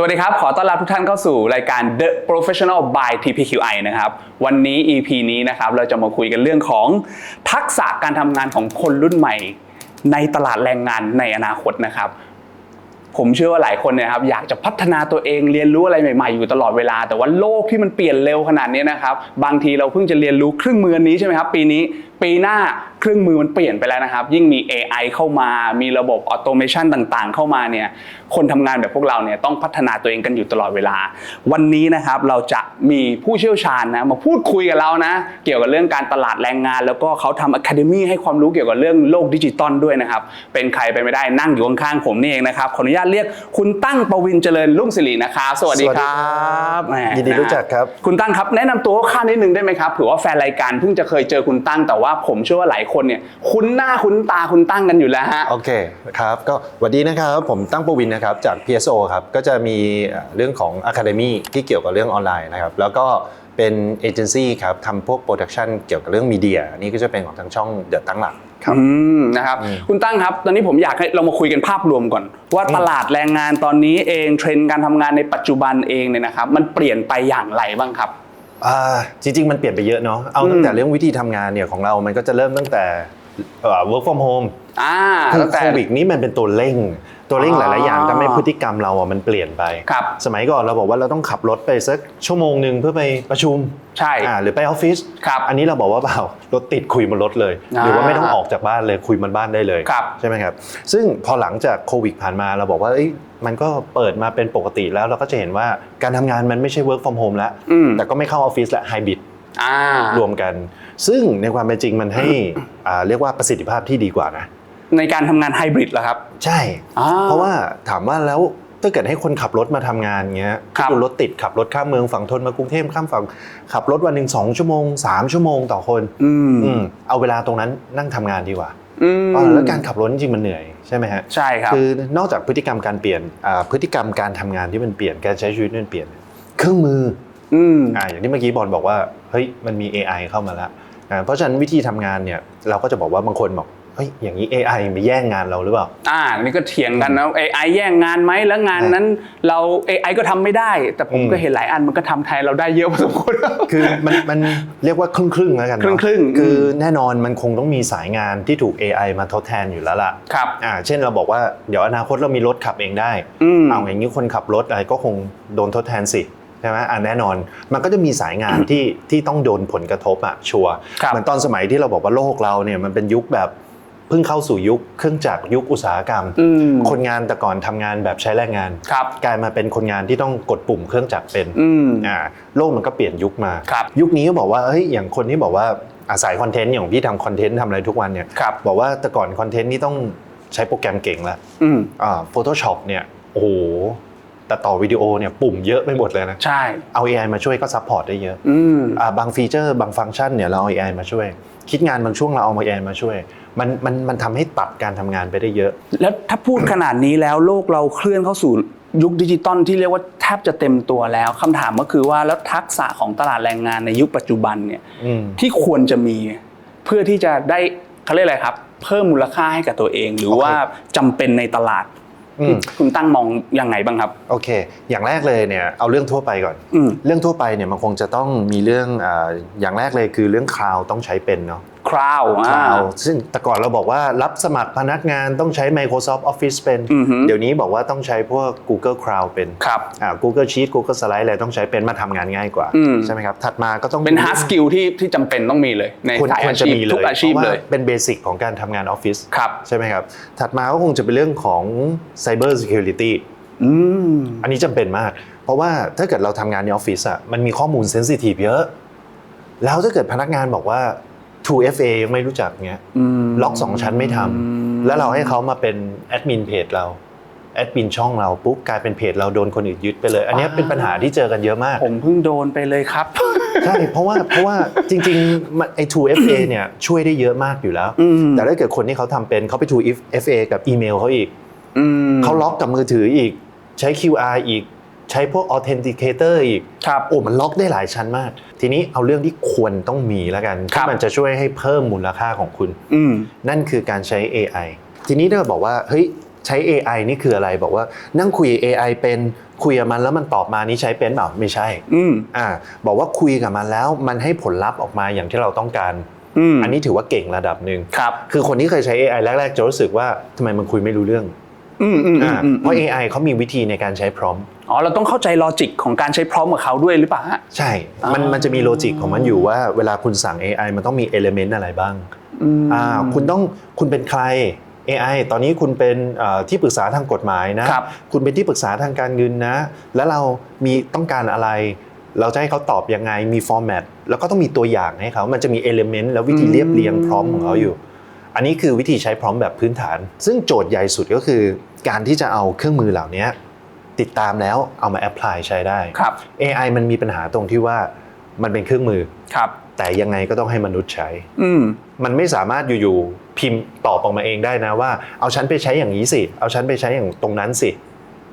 สวัสดีครับ ขอต้อนรับทุกท่านเข้าสู่รายการ The Professional by TPQI นะครับ วันนี้ EP นี้นะครับเราจะมาคุยกันเรื่องของทักษะการทำงานของคนรุ่นใหม่ ในตลาดแรงงานในอนาคตนะครับผมเชื่อว่าหลายคนเนี่ยครับอยากจะพัฒนาตัวเองเรียนรู้อะไรใหม่ๆ อยู่ตลอดเวลา แต่ว่าโลกที่มันเปลี่ยนเร็วขนาดนี้นะครับ บางทีเราเพิ่งจะเรียนรู้เครื่องมือนี้ใช่ไหมครับ ปีนี้ปีหน้าเครื่องมือมันเปลี่ยนไปแล้วนะครับ ยิ่งมี AI เข้ามา มีระบบออโตเมชันต่างๆ เข้ามาเนี่ย คนทำงานแบบพวกเราเนี่ยต้องพัฒนาตัวเองกันอยู่ตลอดเวลา วันนี้นะครับเราจะมีผู้เชี่ยวชาญนะมาพูดคุยกับเรานะ เกี่ยวกับเรื่องการตลาดแรงงาน แล้วก็เขาทำอะคาเดมี่ให้ความรู้เกี่ยวกับเรื่องโลกดิจิตอลด้วยนะครับ เป็นใครไปไม่ได้นั่งอยู่ข้างๆผมนี่เองนะครับ ขออนุญาตเรียกคุณตั้งประวินเจริญรุ่งศิรินะครับ สวัสดีครับแหมยินดีรู้จักครับ คุณตั้งครับแนะนำตัวข้าวๆนิดนึงได้ไหมครับเผื่อว่าแฟนรายการเพิ่งจะเคยเจอคุณตั้งแต่ว่าผมเชื่อว่าหลายคนเนี่ยคุ้นหน้าคุ้นตาคุณตั้งกันอยู่แล้วฮะ โอเคครับก็สวัสดีนะครับผมตั้งปวินนะครับจาก PSO ครับก็จะมีเอ่อเรื่องของ Academy ที่เกี่ยวกับเรื่องออนไลน์นะครับแล้วก็เป็นเอเจนซี่ครับทำพวกโปรดักชันเกี่ยวกับเรื่องมีเดียอันนี่ก็จะเป็นของทางช่องเดอะตั้งหลักครับอืมนะครับคุณตั้งครับ ตอนนี้ผมอยากให้เรามาคุยกันภาพรวมก่อน ว่าตลาดแรงงานตอนนี้เองเทรนด์การทำงานในปัจจุบันเองเนี่ยนะครับมันเปลี่ยนไปอย่างไรบ้างครับอ่า จริงๆ มันเปลี่ยนไปเยอะเนาะเอาตั้งแต่เรื่องวิธีทำงานเนี่ยของเรา มันก็จะเริ่มตั้งแต่เอ่อ work from home อ่าคือตั้งแต่โควิดนี้มันเป็นตัวเร่ง ตัวเร่งอ๋หอลาย ๆ อย่างทำให้พฤติกรรมเราอะมันเปลี่ยนไป ครับ สมัยก่อนเราบอกว่าเราต้องขับรถไปสักชั่วโมงหนึ่งเพื่อไปประชุมใช่ อ่าหรือไปออฟฟิศครับอันนี้เราบอกว่าเปล่ารถติดคุยบนรถเลยอ่าหรือว่าไม่ต้องออกจากบ้านเลยคุยบนบ้านได้เลยครับ ใช่ไหมครับ ซึ่งพอหลังจากโควิดผ่านมาเราบอกว่าเอ้ยมันก็เปิดมาเป็นปกติแล้วเราก็จะเห็นว่าการทำงานมันไม่ใช่ work from home แล้วอืมแต่ก็ไม่เข้าออฟฟิศและไฮบริดอ่ารวมกัน ซึ่งในความเป็นจริงมันให้อ่าเรียกว่าประสิทธิภาพที่ดีกว่านะ ในการทำงานไฮบริดเหรอครับใช่ อ่าเพราะว่าถามว่าแล้วถ้าเกิดให้คนขับรถมาทำงานเงี้ยครับดูรถติดขับรถข้ามเมืองฝั่งทนมากรุงเทพข้ามฝั่งขับรถวันหนึ่งสองชั่วโมงสามชั่วโมงต่อคนอืมอืมเอาเวลาตรงนั้นนั่งทำงานดีกว่าอืมเออแล้วการขับรถจริงๆมันเหนื่อยใช่ไหมฮะ ใช่ครับ คือนอกจากพฤติกรรมการเปลี่ยนอ่าพฤติกรรมการทำงานที่มันเปลี่ยนการใช้ชีวิตที่มันเปลี่ยน เครื่องมืออืมอ่าอย่างที่เมื่อกี้บอลบอกว่าเฮ้ยมันมี AI เข้ามาแล้วอ่าเพราะฉะนั้นวิธีทำงานเนี่ยเราก็จะบอกว่าบางคนบอก เฮ้ยอย่างนี้ AI มาแย่งงานเราหรือเปล่า อ่านี่ก็เถียงกันนะ AI แย่งงานไหมแล้วงานนั้น เรา AI ก็ทำไม่ได้ แต่ผมอืมก็เห็นหลายอันมันก็ทำแทนเราได้เยอะพอสมควรคือมันมันเรียกว่าครึ่งครึ่งๆแล้วกันเนอะครึ่งๆคือแน่นอนมันคงต้องมีสายงานที่ถูก AI มาทดแทนอยู่แล้วล่ะครับอ่าเช่นเราบอกว่าเดี๋ยวอนาคตเรามีรถขับเองได้อืมเอาอย่างนี้คนขับรถอะไรก็คงโดนทดแทนสิใช่ไหมอ่าแน่นอน มันก็จะมีสายงานที่ที่ต้องโดนผลกระทบอะชัวร์ครับเหมือนตอนสมัยที่เราบอกว่าโลกเราเนี่ยมันเป็นยุคแบบ เพิ่งเข้าสู่ยุคเครื่องจักรยุคอุตสาหกรรมอืมคนงานแต่ก่อนทำงานแบบใช้แรงงานครับกลายมาเป็นคนงานที่ต้องกดปุ่มเครื่องจักรเป็นอืมอ่าโลกมันก็เปลี่ยนยุคมาครับยุคนี้ก็บอกว่าเฮ้ยอย่างคนที่บอกว่าอาศัยคอนเทนต์อย่างพี่ทำคอนเทนต์ทำอะไรทุกวันเนี่ยครับบอกว่าแต่ก่อนคอนเทนต์นี่ต้องใช้โปรแกรมเก่งแล้วอืมอ่า Photoshop เนี่ยโอ้โห แต่ต่อวิดีโอเนี่ยปุ่มเยอะไปหมดเลยนะ ใช่ เอา AI มาช่วยก็ซัพพอร์ตได้เยอะอืมอ่าบางฟีเจอร์บางฟังก์ชันเนี่ยเราเอา AI มาช่วย คิดงานบางช่วงเราเอา AI มาช่วย มันมันมันทำให้ตัดการทำงานไปได้เยอะ แล้วถ้าพูดขนาดนี้แล้วโลกเราเคลื่อนเข้าสู่ยุคดิจิตอลที่เรียกว่าแทบจะเต็มตัวแล้วคำถามก็คือว่าแล้วทักษะของตลาดแรงงานในยุคปัจจุบันเนี่ยอืม ที่ควรจะมีเพื่อที่จะได้เขาเรียกอะไรครับ เพิ่มมูลค่าให้กับตัวเอง หรือโอเคว่าจำเป็นในตลาด อืมคุณตั้งมองยังไงบ้างครับ โอเค อย่างแรกเลยเนี่ยเอาเรื่องทั่วไปก่อนอืมเรื่องทั่วไปเนี่ยมันคงจะต้องมีเรื่องอาอย่างแรกเลยคือเรื่องคลาวต้องใช้เป็นเนาะ คราวคลาวซึ่งแต่ก่อนเราบอกว่ารับสมัครพนักงานต้องใช้ Microsoft Office เป็นอือฮึเดี๋ยวนี้บอกว่าต้องใช้พวก Google Cloud เป็นครับอ่า Google Sheet Google Slide อะไรต้องใช้เป็นมาทำงานง่ายกว่าอืมใช่ไหมครับ ถัดมาก็ต้องเป็น hard skill ที่ที่จำเป็นต้องมีเลย ในควรสายควรอาจะชีพมีเลยทุกอาชีพพระว่เลยเป็นเบสิกของการทำงานออฟฟิศครับใช่ไหมครับ ถัดมาก็คงจะเป็นเรื่องของ Cyber Security อืมอันนี้จำเป็นมาก เพราะว่าถ้าเกิดเราทำงานในออฟฟิศอะมันมีข้อมูลเซนซิทีฟเยอะแล้วถ้าเกิดพนักงานบอกว่า 2FA ยังไม่รู้จักเงี้ยอืมล็อกสองชั้นไม่ทำแล้วเราให้เขามาเป็นแอดมินเพจเราแอดมินช่องเราปุ๊บกลายเป็นเพจเราโดนคนอื่นยึดไปเลย อันเนี้ยเป็นปัญหาที่เจอกันเยอะมาก ผมเพิ่งโดนไปเลยครับ ใช่เพราะว่าเพราะว่าจริงๆมันไอ้ 2FA เนี่ยช่วยได้เยอะมากอยู่แล้วอืมแต่ถ้าเกิดคนที่เขาทำเป็นเขาไป 2FA กับอีเมลเขาอีกอืมเขาล็อกกับมือถืออีกใช้ QR อีก ใช้พวก Authenticator อีกครับโอ้มันล็อกได้หลายชั้นมาก ทีนี้เอาเรื่องที่ควรต้องมีแล้วกันครัที่บมันจะช่วยให้เพิ่มมูลค่าของคุณอืมนั่นคือการใช้ AI ทีนี้ถ้าบอกว่าเฮ้ยใช้ AI นี่คืออะไรบอกว่านั่งคุย AI เป็นคุยกับมันแล้วมันตอบมานี่ใช้เป็นเปล่าไม่ใช่อืมอ่าบอกว่าคุยกับมันแล้วมันให้ผลลัพธ์ออกมาอย่างที่เราต้องการอืมอันนี้ถือว่าเก่งระดับหนึ่งครับคือคนที่เคยใช้ AI แรกๆจะรู้สึกว่าทำไมมันคุยไม่รู้เรื่อง อืมอืมอือ่ามอืมเพราะ AI เขามีวิธีในการใช้พร้อม อ๋อเราต้องเข้าใจลอจิกของการใช้พร้อมกับเขาด้วยหรือเปล่าฮะ ใช่ มันอ๋อมันจะมีโลจิกของมันอยู่ว่าเวลาคุณสั่ง AI มันต้องมีเอลเมนต์อะไรบ้าง อืม อ่าคุณต้องคุณเป็นใคร AI ตอนนี้คุณเป็นเอ่อที่ปรึกษาทางกฎหมายนะครับ คุณเป็นที่ปรึกษาทางการเงินนะ แล้วเรามีต้องการอะไร เราจะให้เขาตอบยังไงมีฟอร์แมตแล้วก็ต้องมีตัวอย่างให้เขามันจะมีเอลเมนต์แล้ววิธีเรียบเรียงพร้อมของเขาอยู่ อันนี้คือวิธีใช้พร้อมแบบพื้นฐาน ซึ่งโจทย์ใหญ่สุดก็คือ การที่จะเอาเครื่องมือเหล่านี้ติดตามแล้วเอามาแอพพลายใช้ได้ครับ AI มันมีปัญหาตรงที่ว่ามันเป็นเครื่องมือครับ แต่ยังไงก็ต้องให้มนุษย์ใช้ อืมมันไม่สามารถอยู่ๆพิมพ์ตอบออกมาเองได้นะว่า เอาฉันไปใช้อย่างนี้สิ เอาฉันไปใช้อย่างตรงนั้นสิ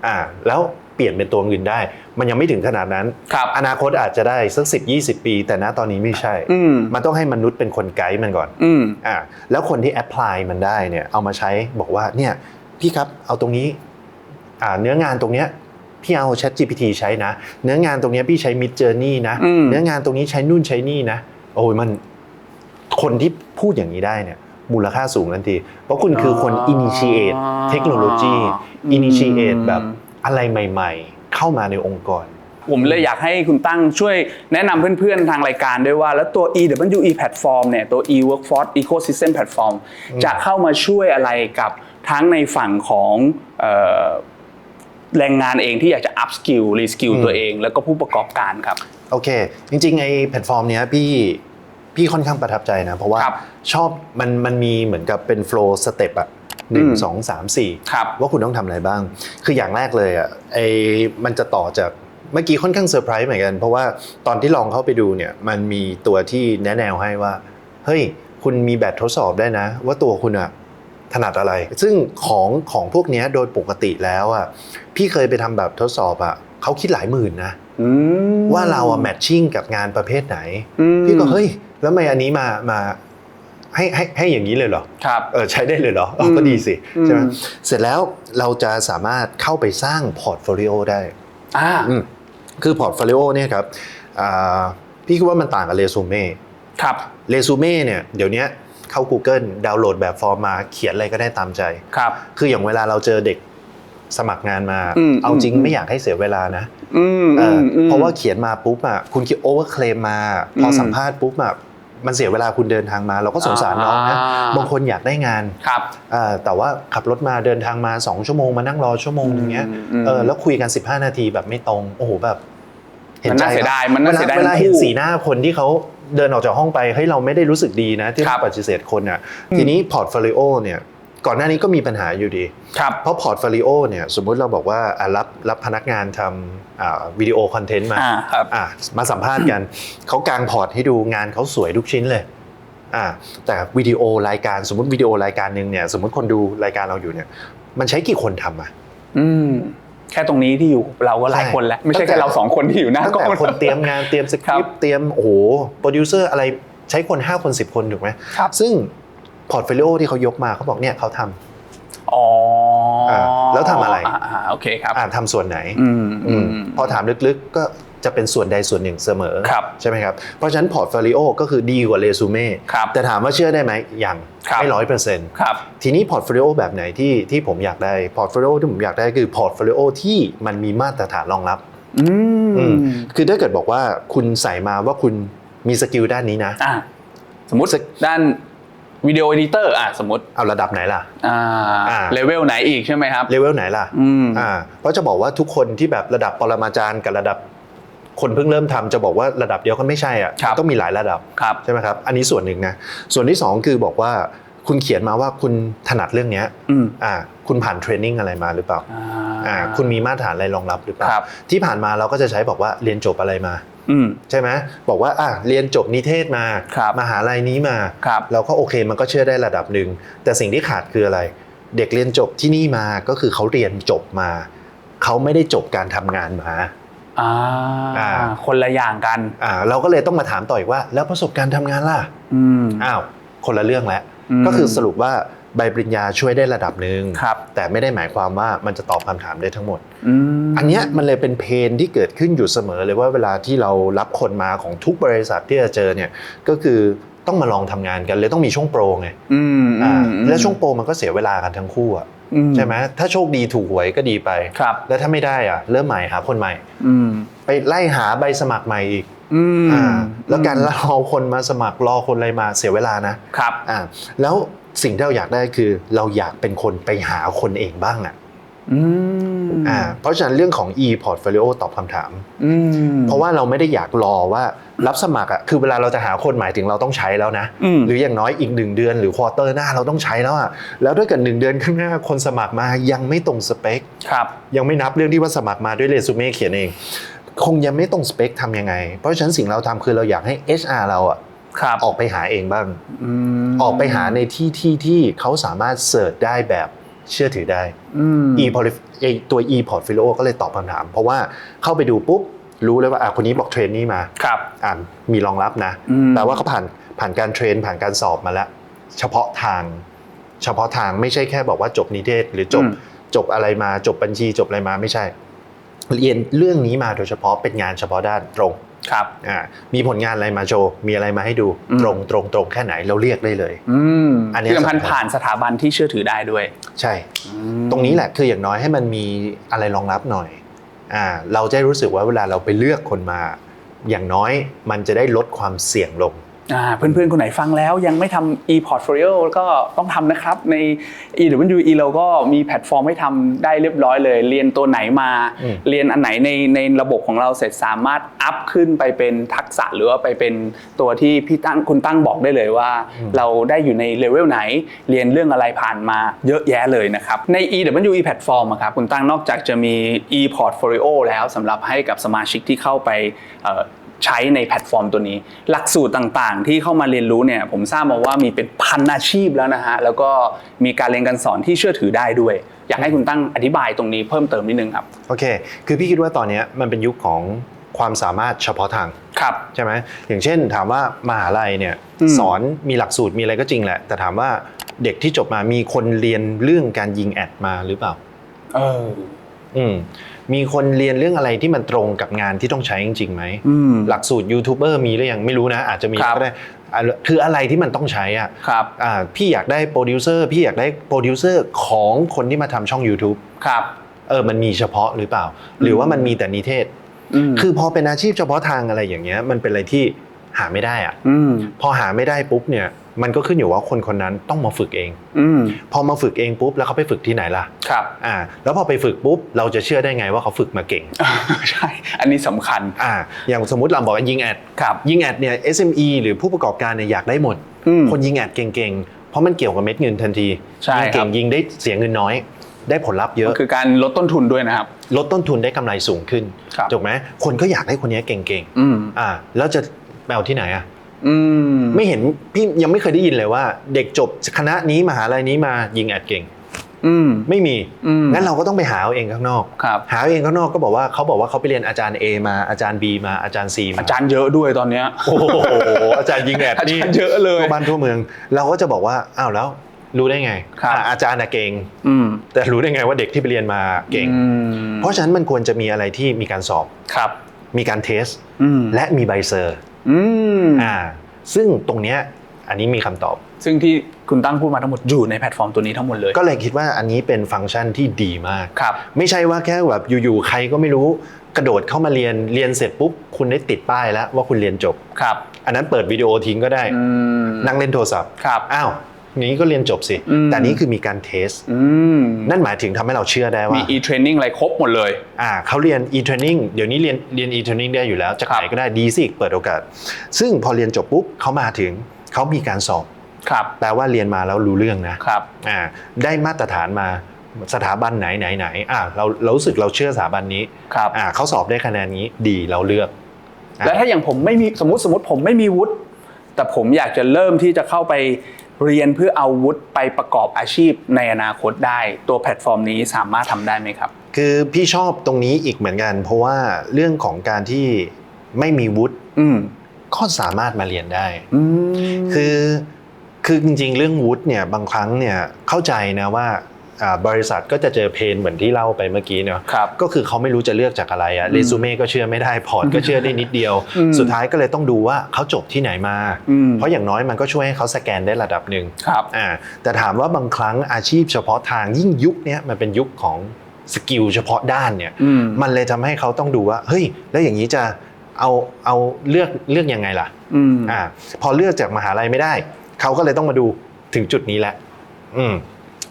อ่า แล้วเปลี่ยนเป็นตัวเงินได้ มันยังไม่ถึงขนาดนั้นครับอนาคตอาจจะได้สักสิบยี่สิบปี แต่ณตอนนี้ไม่ใช่อืมมันต้องให้มนุษย์เป็นคนไกด์มันก่อนอืมอ่าแล้วคนที่แอพพลายมันได้เนี่ย เอามาใช้บอกว่าเนี่ย พี่ครับเอาตรงนี้อ่าเนื้องานตรงเนี้ยพี่เอา Chat GPT ใช้นะ เนื้องานตรงเนี้ยพี่ใช้ Mid Journey นะอืมเนื้องานตรงนี้ใช้นู่นใช้นี่นะโอ้ยมันคนที่พูดอย่างนี้ได้เนี่ยมูลค่าสูงทันที เพราะคุณคือคน initiate เทคโนโลยี initiate แบบอะไรใหม่ ๆ เข้ามาในองค์กร ผมเลยอยากให้คุณตั้งช่วยแนะนำเพื่อนๆทางรายการด้วยว่า แล้วตัว EWE Platform เนี่ยตัว e Workforce Ecosystem Platform จะเข้ามาช่วยอะไรกับ ทั้งในฝั่งของเอ่อแรงงานเองที่อยากจะ up skill re skill อืมตัวเอง แล้วก็ผู้ประกอบการครับ โอเค จริงๆไอ้แพลตฟอร์มเนี้ยพี่พี่ค่อนข้างประทับใจนะ เพราะว่าครับชอบมันมันมีเหมือนกับเป็น flow step อะหนึ่งอืมสองสามสี่ครับว่าคุณต้องทำอะไรบ้าง คืออย่างแรกเลยอะไอ้มันจะต่อจากเมื่อกี้ค่อนข้างเซอร์ไพรส์เหมือนกัน เพราะว่าตอนที่ลองเข้าไปดูเนี่ยมันมีตัวที่แนะแนวให้ว่า เฮ้ย คุณมีแบบทดสอบได้นะ ว่าตัวคุณอะ ถนัดอะไร ซึ่งของของพวกเนี้ยโดยปกติแล้วอะพี่เคยไปทำแบบทดสอบอะเขาคิดหลายหมื่นนะอืมว่าเราอะแมทชิ่งกับงานประเภทไหนอืมพี่ก็เฮ้ย แล้วทำไมอันนี้มามาให้ให้ให้อย่างนี้เลยเหรอครับเออใช้ได้เลยเหรออ๋ออืมก็ดีสิอืมใช่ไหมเสร็จแล้วเราจะสามารถเข้าไปสร้างพอร์ตโฟลิโอได้อ่าอืมคือพอร์ตโฟลิโอเนี่ยครับอ่าพี่คิดว่ามันต่างกับเรซูเม่ครับเรซูเม่เนี่ยเดี๋ยวนี้ เข้า Google ดาวน์โหลดแบบฟอร์มมาเขียนอะไรก็ได้ตามใจครับ คืออย่างเวลาเราเจอเด็กสมัครงานมาอืมเอาจริงอืมไม่อยากให้เสียเวลานะอืมเออือมออืมเพราะว่าเขียนมาปุ๊บอะคุณคิดโอเวอร์เคลมมา พออมสัมภาษณ์ปุ๊บอะมันเสียเวลาคุณเดินทางมา เราก็สงสารน้องนะอ่าบางคนอยากได้งานครับอ่าแต่ว่าขับรถมาเดินทางมา 2 ชั่วโมงมานั่งรอชั่วโมงอย่างเงี้ยอืมอืมเออแล้วคุยกัน 15 นาทีแบบไม่ตรงโอ้โหแบบมันน่าเสียดายมันน่าเสียดายเวลาทั้งคู่เห็นสีหน้าคนที่เขา เดินออกจากห้องไปเฮ้ยเราไม่ได้รู้สึกดีนะที่ครัเราบปฏิเสธคนอะทีนี้พอร์ตโฟลิโอเนี่ยก่อนหน้านี้ก็มีปัญหาอยู่ดีครับเพราะพอร์ตโฟลิโอเนี่ยสมมุติเราบอกว่าอะรับรับพนักงานทำอ่าวิดีโอคอนเทนต์มาอ่าครับอะมาสัมภาษณ์กัน เขากางพอร์ตให้ดูงานเขาสวยทุกชิ้นเลยอ่าแต่วิดีโอรายการสมมติวิดีโอรายการหนึ่งเนี่ยสมมติคนดูรายการเราอยู่เนี่ยมันใช้กี่คนทำอะอืม แค่ตรงนี้ที่อยู่เราก็หลายใช่คนแล้ว ไม่ใช่ตั้งแต่แค่เราสองคนที่อยู่หน้าตั้งกล้แต่องคนเตรียมงานเตรียมสคครัริปบต์เตรียมโอ้โหโปรดิวเซอร์อะไรใช้คน 5 คน 10 คนถูกไหมครับซึ่งพอร์ตโฟลิโอที่เขายกมาเขาบอกเนี่ยเขาทำอ๋ออาแล้วทำอะไราโอเคครับอ่าทำส่วนไหนอืมอือืมมพอถามลึกๆก็ จะเป็นส่วนใดส่วนหนึ่งเสมอครับใช่ไหมครับ เพราะฉะนั้นพอร์ตโฟลิโอก็คือดีกว่าเรซูเม่ครับแต่ถามว่าเชื่อได้ไหมยังครับไม่ร้อยเปอร์เซ็นต์ครับทีนี้พอร์ตโฟลิโอแบบไหนที่ที่ผมอยากได้พอร์ตโฟลิโอที่ผมอยากได้คือพอร์ตโฟลิโอที่มันมีมาตรฐานรองรับอือืมมคือถ้าเกิดบอกว่าคุณใส่มาว่าคุณมีสกิลด้านนี้นะอะสมมติด้านวิดีโอเอดิเตอร์อะสมมติเอาระดับไหนล่ะอ่าอ่าเลเวลไหนอีกใช่ไหมครับเลเวลไหนล่ะอืมอ่าเพราะจะบอกว่าทุกคนที่แบบระดับปรมาจารย์กับระดับ คนเพิ่งเริ่มทำจะบอกว่าระดับเดียวก็ไม่ใช่อะครับต้องมีหลายระดับครับใช่ไหมครับอันนี้ส่วนหนึ่งนะส่วนที่สองคือบอกว่าคุณเขียนมาว่าคุณถนัดเรื่องเนี้ยอืมอ่าคุณผ่านเทรนนิ่งอะไรมาหรือเปล่าอ่าอ่าคุณมีมาตรฐานอะไรรองรับหรือเปล่าครับที่ผ่านมาเราก็จะใช้บอกว่าเรียนจบอะไรมาอืมใช่ไหมบอกว่าอะเรียนจบนิเทศมาครับมหาลัยนี้มาครับเราก็โอเคมันก็เชื่อได้ระดับหนึ่ง แต่สิ่งที่ขาดคืออะไร เด็กเรียนจบที่นี่มาก็คือเขาเรียนจบมา เขาไม่ได้จบการทำงานมา อ่าอ่า คนละอย่างกัน อ่าเราก็เลยต้องมาถามต่ออีกว่า แล้วประสบการณ์ทำงานล่ะอืม อ้าวคนละเรื่องแล้วอืม ก็คือสรุปว่าใบปริญญาช่วยได้ระดับหนึ่งครับแต่ไม่ได้หมายความว่ามันจะตอบคำถามได้ทั้งหมด อืมอันเนี้ยมันเลยเป็นเพนที่เกิดขึ้นอยู่เสมอเลยว่าเวลาที่เรารับคนมาของทุกบริษัทที่จะเจอเนี่ยก็คือต้องมาลองทำงานกันเลยต้องมีช่วงโปรไงอืมอ่าอืมแล้วช่วงโปรมันก็เสียเวลากันทั้งคู่อะอื ใช่ไหมถ้าโชคดีถูกหวยก็ดีไปครับแล้วถ้าไม่ได้อะเริ่มใหม่หาคนใหม่อืมไปไล่หาใบสมัครใหม่อีกอืมอ่าแล้วการรอคนมาสมัครรอคนอะไรมาเสียเวลานะครับอ่าแล้วสิ่งที่เราอยากได้คือ เราอยากเป็นคนไปหาคนเองบ้างอะ อืมอ่าเพราะฉะนั้นเรื่องของ e-portfolio ตอบคำถามอืมเพราะว่าเราไม่ได้อยากรอว่ารับสมัครอะคือเวลาเราจะหาคนหมายถึงเราต้องใช้แล้วนะอืมหรืออย่างน้อยอีกหนึ่งเดือนหรือควอเตอร์หน้าเราต้องใช้แล้วอะแล้วถ้าเกิดหนึ่งเดือนข้างหน้าคนสมัครมายังไม่ตรงสเปคครับยังไม่นับเรื่องที่ว่าสมัครมาด้วยเรซูเม่เขียนเอง คงยังไม่ตรงสเปคทำยังไง เพราะฉะนั้นสิ่งเราทำคือเราอยากให้ HR เราอะครับออกไปหาเองบ้างอืมออกไปหาในที่ที่ที่เขาสามารถเสิร์ชได้แบบ เชื่อถือได้อืม e portfolio ไอ้ตัว e portfolio ก็เลยตอบคำถาม เพราะว่าเข้าไปดูปุ๊บรู้เลยว่าอะคนนี้บอกเทรนนี่มาครับอ่ามีรองรับนะอืมแปลว่าเขาผ่านผ่านการเทรนผ่านการสอบมาแล้ว เฉพาะทาง เฉพาะทางไม่ใช่แค่บอกว่าจบนิเทศ หรือจบอืมจบอะไรมาจบบัญชีจบอะไรมาไม่ใช่ เรียนเรื่องนี้มาโดยเฉพาะเป็นงานเฉพาะด้านตรง ครับอ่ามีผลงานอะไรมาโชว์ มีอะไรมาให้ดูอืมตรงตรงตรงแค่ไหนเราเรียกได้เลยอืมอันนี้ที่สำคัญสำคัญผ่านสถาบันที่เชื่อถือได้ด้วย ใช่อืมตรงนี้แหละคืออย่างน้อยให้มันมีอะไรรองรับหน่อยอ่าเราจะได้รู้สึกว่าเวลาเราไปเลือกคนมา อย่างน้อยมันจะได้ลดความเสี่ยงลงอ่า เพื่อนๆ คนไหนฟังแล้วยังไม่ทำ e-portfolio ก็ต้องทำนะครับใน EWE เราก็มีแพลตฟอร์มให้ทำได้เรียบร้อยเลย เรียนตัวไหนมาอืมเรียนอันไหนในในระบบของเราเสร็จสามารถอัพขึ้นไปเป็นทักษะหรือว่าไปเป็นตัวที่พี่ตั้งคุณตั้งบอกได้เลยว่า เราได้อยู่ในเลเวลไหน เรียนเรื่องอะไรผ่านมาเยอะแยะเลยนะครับ ใน EWE แพลตฟอร์มอะครับคุณตั้งนอกจากจะมี e-portfolio แล้วสำหรับให้กับสมาชิกที่เข้าไปเอ่อ ใช้ในแพลตฟอร์มตัวนี้ หลักสูตรต่างๆ ที่เข้ามาเรียนรู้เนี่ยผมทราบมาว่ามีเป็นพันอาชีพแล้วนะฮะแล้วก็มีการเรียนการสอนที่เชื่อถือได้ด้วย อยากให้คุณตั้งอธิบายตรงนี้เพิ่มเติมนิดนึงครับโอเค คือพี่คิดว่าตอนเนี้ยมันเป็นยุคของความสามารถเฉพาะทางครับใช่ไหมอย่างเช่น ถามว่ามหาลัยเนี่ยอืมสอนมีหลักสูตรมีอะไรก็จริงแหละ แต่ถามว่าเด็กที่จบมามีคนเรียนเรื่องการยิงแอดมาหรือเปล่า เออ อืมมีคนเรียนเรื่องอะไรที่มันตรงกับงานที่ต้องใช้จริงๆไหมอืม หลักสูตรยูทูบเบอร์มีหรือยังไม่รู้นะ อาจจะมีครับก็ได้อะคืออะไรที่มันต้องใช้อะครับ อ่าพี่อยากได้โปรดิวเซอร์พี่อยากได้โปรดิวเซอร์ของคนที่มาทำช่อง YouTube ครับ เออมันมีเฉพาะหรือเปล่า หรือว่ามันมีแต่นิเทศ อืมคือพอเป็นอาชีพเฉพาะทางอะไรอย่างเงี้ยมันเป็นอะไรที่หาไม่ได้อะ อืม พอหาไม่ได้ปุ๊บเนี่ย มันก็ขึ้นอยู่ว่าคนคนนั้นต้องมาฝึกเองอืมพอมาฝึกเองปุ๊บแล้วเขาไปฝึกที่ไหนล่ะ ครับ อ่า แล้วพอไปฝึกปุ๊บเราจะเชื่อได้ไงว่าเขาฝึกมาเก่ง ใช่ อันนี้สำคัญ อ่า อย่างสมมติเราบอกว่ายิงแอด ครับยิงแอดเนี่ย SME หรือผู้ประกอบการเนี่ยอยากได้หมดอืมคนยิงแอดเก่งๆ เพราะมันเกี่ยวกับเม็ดเงินทันที ใช่ยิงครัเก่บงยิงได้เสียเงินน้อย ได้ผลลัพธ์เยอะมันคือการลดต้นทุนด้วยนะครับ ลดต้นทุนได้กำไรสูงขึ้นครับถูกไหมคนก็อยากได้คนนี้เก่งอืมๆอ่า แล้วจะไปเอาที่ไหนอะ อืมไม่เห็นพี่ยังไม่เคยได้ยินเลยว่า เด็กจบคณะนี้มหาลัยนี้มายิงแอดเก่ง อืม ไม่มีอืม งั้นเราก็ต้องไปหาเอาเองข้างนอก ครับ หาเอาเองข้างนอกก็บอกว่าเขาบอกว่าเขาไปเรียนอาจารย์ A มาอาจารย์ B มาอาจารย์ C มาอาจารย์เยอะด้วยตอนเนี้ยโอ้โหอาจารย์ยิงแอดอานี่จารย์เยอะเลย ทั่วบ้านทั่วเมือง เราก็จะบอกว่าอ้าวแล้วรู้ได้ไงครับ อะอาจารย์น่ะเก่ง อืมแต่รู้ได้ไงว่าเด็กที่ไปเรียนมาเก่ง อืมเพราะฉะนั้นมันควรจะมีอะไรที่มีการสอบ ครับ มีการเทส อืมและมีใบเซอร์ อืมอ่า ซึ่งตรงเนี้ยอันนี้มีคำตอบ ซึ่งที่คุณตั้งพูดมาทั้งหมดอยู่ในแพลตฟอร์มตัวนี้ทั้งหมดเลย ก็เลยคิดว่าอันนี้เป็นฟังก์ชันที่ดีมากครับไม่ใช่ว่าแค่แบบอยู่ๆใครก็ไม่รู้กระโดดเข้ามาเรียนเรียนเสร็จปุ๊บคุณได้ติดป้ายแล้วว่าคุณเรียนจบครับ อันนั้นเปิดวิดีโอทิ้งก็ได้อืมนั่งเล่นโทรศัพท์ครับอ้าวอย่าง นี้ก็เรียนจบสิอืมแต่นี่คือมีการเทสอืมนั่นหมายถึงทำให้เราเชื่อได้มีว่า e-training อะไรครบหมดเลยอ่าเขาเรียน e-training เดี๋ยวนี้เรียนเรียน e-training ได้อยู่แล้วจากครับไหนก็ได้ดีสิเปิดโอกาส ซึ่งพอเรียนจบปุ๊บเขามาถึงเขามีการสอบครับแปลว่าเรียนมาแล้วรู้เรื่องนะครับอ่าได้มาตรฐานมาสถาบันไหนไหนไหนอ่าเราเรารู้สึกเราเชื่อสถาบันนี้ครับอ่าเขาสอบได้คะแนนนี้ดีเราเลือกอะแล้วถ้าอย่างผมไม่มีสมมติสมมติผมไม่มีวุฒิแต่ผมอยากจะเริ่มที่จะเข้าไป เรียนเพื่อเอาวุฒิไปประกอบอาชีพในอนาคตได้ ตัวแพลตฟอร์มนี้สามารถทำได้ไหมครับ คือพี่ชอบตรงนี้อีกเหมือนกัน เพราะว่าเรื่องของการที่ไม่มีวุฒิอืมก็สามารถมาเรียนได้อืมคือคือจริงๆ เรื่องวุฒิเนี่ยบางครั้งเนี่ยเข้าใจนะว่าอ่า บริษัทก็จะเจอเพนเหมือนที่เล่าไปเมื่อกี้เนาะครับก็คือเขาไม่รู้จะเลือกจากอะไรอะเรซูเม่ก็เชื่อไม่ได้พอร์ตก็เชื่อได้นิดเดียวอืมสุดท้ายก็เลยต้องดูว่าเขาจบที่ไหนมาอืมเพราะอย่างน้อยมันก็ช่วยให้เขาสแกนได้ระดับหนึ่งครับอ่าแต่ถามว่าบางครั้งอาชีพเฉพาะทางยิ่งยุคเนี้ยมันเป็นยุคของสกิลเฉพาะด้านเนี่ยอืมมันเลยทำให้เขาต้องดูว่าเฮ้ยแล้วอย่างนี้จะเอาเอาเลือกเลือกยังไงล่ะอืมอ่าพอเลือกจากมหาลัยไม่ได้ เขาก็เลยต้องมาดูถึงจุดนี้แหละ อืม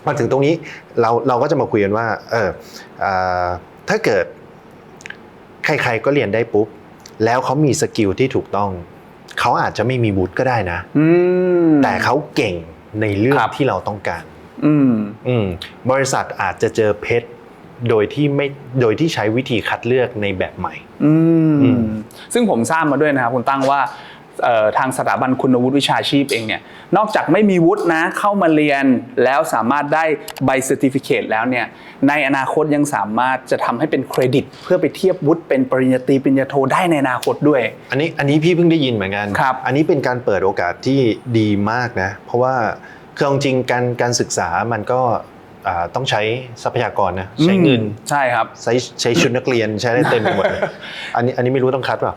มาถึงตรงนี้เราเราก็จะมาคุยกันว่าเอออ่าถ้าเกิดใครๆก็เรียนได้ปุ๊บ แล้วเขามีสกิลที่ถูกต้อง เขาอาจจะไม่มีวุฒิก็ได้นะอืมแต่เขาเก่งในเรื่องครับที่เราต้องการอืมอืมบริษัทอาจจะเจอเพชรโดยที่ไม่โดยที่ใช้วิธีคัดเลือกในแบบใหม่อืมอืมซึ่งผมทราบมาด้วยนะครับคุณตั้งว่าเอ่อ ทางสถาบันคุณวุฒิวิชาชีพเองเนี่ยนอกจากไม่มีวุฒินะเข้ามาเรียนแล้วสามารถได้ใบเซอร์ติฟิเคตแล้วเนี่ยในอนาคตยังสามารถจะทำให้เป็นเครดิต เพื่อไปเทียบวุฒิเป็นปริญญาตรีปริญญาโทได้ในอนาคตด้วย อันนี้อันนี้พี่เพิ่งได้ยินเหมือนกันครับอันนี้เป็นการเปิดโอกาสที่ดีมากนะเพราะว่าคือเอาจริงๆการการศึกษามันก็อ่าต้องใช้ทรัพยากรนะใช้เงินอืมใช่ครับใช้ใช้ชุดนักเรียนใช้ได้เต็มไปหมดเลยอันนี้อันนี้ไม่รู้ต้องคัดเปล่า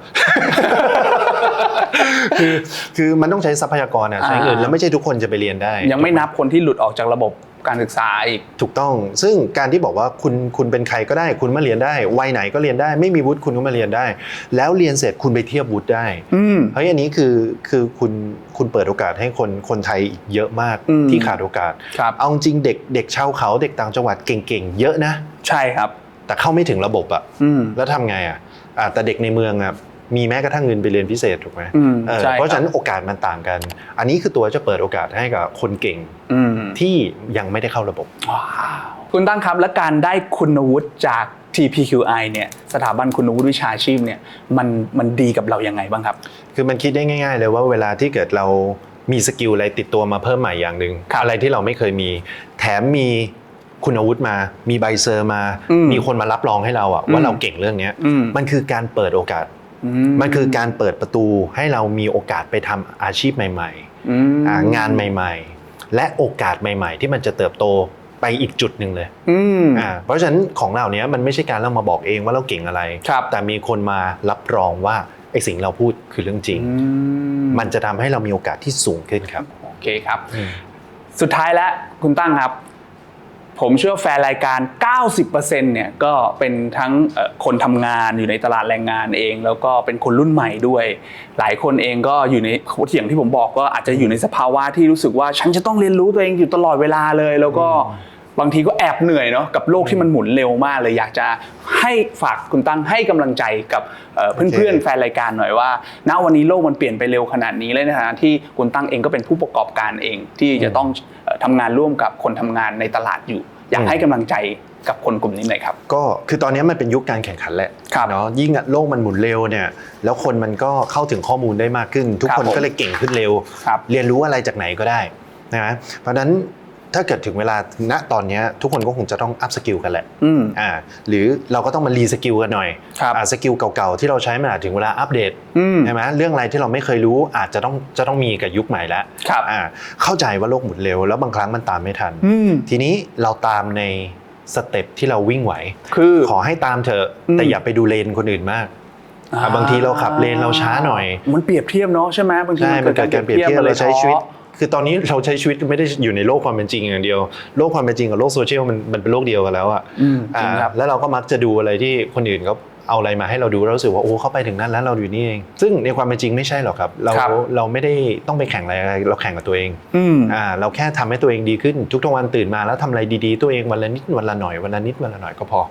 คือคือมันต้องใช้ทรัพยากรอะใช้เงินอ่าแล้วไม่ใช่ทุกคนจะไปเรียนได้ ยังไม่นับคนที่หลุดออกจากระบบการศึกษาอีกถูกต้อง ซึ่งการที่บอกว่าคุณคุณเป็นใครก็ได้ คุณมาเรียนได้วัยไหนก็เรียนได้ ไม่มีวุฒิคุณก็มาเรียนได้ แล้วเรียนเสร็จคุณไปเทียบวุฒิได้อืมเฮ้ยอันนี้คือคือคุณคุณเปิดโอกาสให้คนคนไทยอีกเยอะมากอืมที่ขาดโอกาสครับเอาจริงๆเด็กเด็กชาวเขาเด็กต่างจังหวัดเก่งๆเยอะนะ ใช่ครับ แต่เข้าไม่ถึงระบบอะอืมแล้วทำไงอะอะแต่เด็กในเมืองอะ มีแม้กระทั่งเงินไปเรียนพิเศษถูกไหมอืมเออใช่เพราะคฉะรับนั้นโอกาสมันต่างกัน อันนี้คือตัวจะเปิดโอกาสให้กับคนเก่งอืมที่ยังไม่ได้เข้าระบบว้าวคุณตั้งครับและการได้คุณวุฒิจาก TPQI เนี่ยสถาบันคุณวุฒิวิชาชีพเนี่ยมันมันดีกับเรายังไงบ้างครับ คือมันคิดได้ง่าย ๆ เลยว่าเวลาที่เกิดเรามีสกิลอะไรติดตัวมาเพิ่มใหม่อย่างหนึ่งครับอะไรที่เราไม่เคยมี แถมมีคุณวุฒิมา มีใบเซอร์มาอืมมีคนมารับรองให้เราอะอืมว่าเราเก่งเรื่องเนี้ยอืมมันคือการเปิดโอกาสอื มันคือการเปิดประตูให้เรามีโอกาสไปทำอาชีพใหม่อืมๆอ่างานใหม่ ๆ และโอกาสใหม่ ๆ ที่มันจะเติบโตไปอีกจุดหนึ่งเลยอืมอ่าเพราะฉะนั้นของเราเนี้ยมันไม่ใช่การเรามาบอกเองว่าเราเก่งอะไรครับแต่มีคนมารับรองว่าไอ้สิ่งเราพูดคือเรื่องจริงอืมมันจะทำให้เรามีโอกาสที่สูงขึ้นครับ โอเคครับ สุดท้ายแล้วคุณตั้งครับ ผมเชื่อแฟนรายการ 90%เนี่ยก็เป็นทั้งคนทำงานอยู่ในตลาดแรงงานเอง แล้วก็เป็นคนรุ่นใหม่ด้วย หลายคนเองก็อยู่ในอย่างที่ผมบอกก็อาจจะอยู่ในสภาวะที่รู้สึกว่าฉันจะต้องเรียนรู้ตัวเองอยู่ตลอดเวลาเลย แล้วก็ บางทีก็แอบเหนื่อยเนาะกับโลกที่มันหมุนเร็วมากเลยอยากจะให้ฝากคุณตั้งให้กำลังใจกับเอ่อเพื่อนๆแฟนรายการหน่อยว่า ณวันนี้โลกมันเปลี่ยนไปเร็วขนาดนี้เลยในฐานะที่คุณตั้งเองก็เป็นผู้ประกอบการเองที่จะต้องเอ่อทำงานร่วมกับคนทำงานในตลาดอยู่ อยากอืมให้กำลังใจกับคนกลุ่มนี้หน่อยครับก็คือตอนนี้มันเป็นยุคการแข่งขันแหละครับเนาะยิ่งโลกมันหมุนเร็วเนี่ยแล้วคนมันก็เข้าถึงข้อมูลได้มากขึ้น ทุกครับคนผมก็เลยเก่งขึ้นเร็วครับเรียนรู้อะไรจากไหนก็ได้นะเพราะฉะนั้น ถ้าเกิดถึงเวลาณตอนเนี้ยทุกคนก็คงจะต้องอัพสกิลกันแหละอืมอ่าหรือเราก็ต้องมารีสกิลกันหน่อยครับอ่าสกิลเก่าๆที่เราใช้มันอาจถึงเวลาอัปเดตอืมใช่ไหมเรื่องอะไรที่เราไม่เคยรู้อาจจะต้องจะต้องมีกับยุคใหม่แล้วครับอ่าเข้าใจว่าโลกหมุนเร็วแล้วบางครั้งมันตามไม่ทันอืมทีนี้เราตามในสเต็ปที่เราวิ่งไหว คือขอให้ตามเถอะอืมแต่อย่าไปดูเลนคนอื่นมาก อะบางทีเราขับเลนเราช้าหน่อย มันเปรียบเทียบเนาะใช่ไหมบางทีใช่มันมันเกิเกิดดกาการรเปรียบเทียบมันลเราใช้ชีวิตท้อคือตอนนี้เราใช้ชีวิตไม่ได้อยู่ในโลกความเป็นจริงอย่างเดียว โลกความเป็นจริงกับโลกโซเชียลมันมันเป็นโลกเดียวกันแล้วอะอืมจอ่าริงครับแล้วเราก็มักจะดูอะไรที่คนอื่นเขาเอาอะไรมาให้เราดูแล้วรู้สึกว่าโอ้เขาไปถึงนั้นแล้วเราอยู่นี่เอง ซึ่งในความเป็นจริงไม่ใช่หรอกครับ เราครับเราไม่ได้ต้องไปแข่งอะไรอะไรเราแข่งกับตัวเองอืมอ่าเราแค่ทำให้ตัวเองดีขึ้นทุกๆวันตื่นมาแล้วทำอะไรดีๆ ตัวเองวันละนิดวันละหน่อยวันละนิดวันละหน่อยก็พอ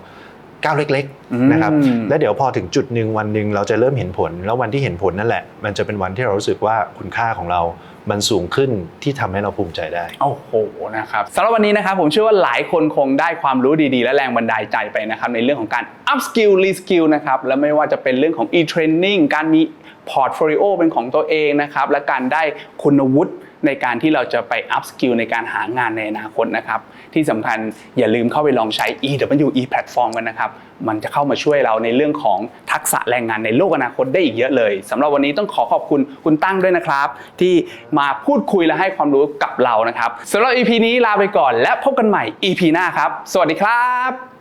ก้าวเล็กอืมๆนะครับแล้วเดี๋ยวพอถึงจุดหนึ่งวันหนึ่งเราจะเริ่มเห็นผล แล้ววันที่เห็นผลนั่นแหละ มันจะเป็นวันที่เรารู้สึกว่าคุณค่าของเรา มันสูงขึ้นที่ทำให้เราภูมิใจได้โอ้โหนะครับสำหรับวันนี้นะครับผมเชื่อว่าหลายคนคงได้ความรู้ดีๆ และแรงบันดาลใจไปนะครับในเรื่องของการ up skill re skill นะครับและไม่ว่าจะเป็นเรื่องของ e training การมี portfolio เป็นของตัวเองนะครับและการได้คุณวุฒิ ในการที่เราจะไป up skill ในการหางานในอนาคตนะครับ ที่สำคัญอย่าลืมเข้าไปลองใช้ EWE platform กันนะครับ มันจะเข้ามาช่วยเราในเรื่องของทักษะแรงงานในโลกอนาคตได้อีกเยอะเลยสำหรับวันนี้ต้องขอขอบคุณคุณตั้งด้วยนะครับ ที่มาพูดคุยและให้ความรู้กับเรานะครับสำหรับ EP นี้ลาไปก่อน และพบกันใหม่ EP หน้าครับ สวัสดีครับ